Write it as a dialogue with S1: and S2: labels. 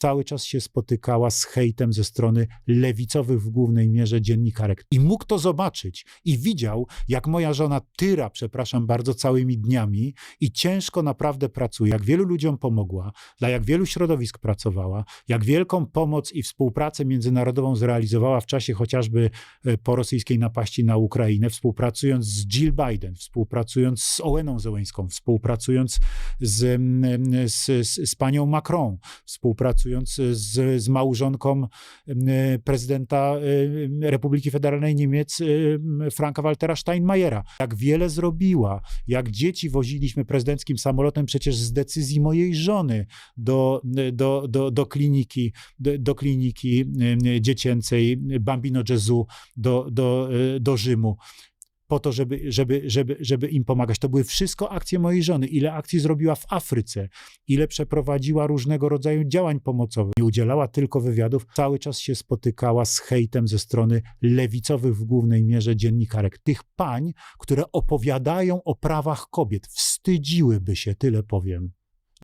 S1: cały czas się spotykała z hejtem ze strony lewicowych w głównej mierze dziennikarek. I mógł to zobaczyć i widział, jak moja żona tyra, przepraszam bardzo, całymi dniami i ciężko naprawdę pracuje, jak wielu ludziom pomogła, dla jak wielu środowisk pracowała, jak wielką pomoc i współpracę międzynarodową zrealizowała w czasie chociażby e, po rosyjskiej napaści na Ukrainę, współpracując z Jill Biden, współpracując z Oweną Zełęską, współpracując z, mm, z, z, z panią Macron, współpracując z, z małżonką e, prezydenta e, Republiki Federalnej Niemiec e, Franka Waltera Steinmeiera. Jak wiele zrobiła, jak dzieci woziliśmy prezydenckim samolotem przecież z decyzji mojej żony do, do, do, do kliniki, do, do kliniki dziecięcej Bambino Gesù, do, do, do Rzymu po to, żeby, żeby, żeby, żeby im pomagać. To były wszystko akcje mojej żony. Ile akcji zrobiła w Afryce, ile przeprowadziła różnego rodzaju działań pomocowych. Nie udzielała tylko wywiadów, cały czas się spotykała z hejtem ze strony lewicowych w głównej mierze dziennikarek. Tych pań, które opowiadają o prawach kobiet. Wstydziłyby się, tyle powiem.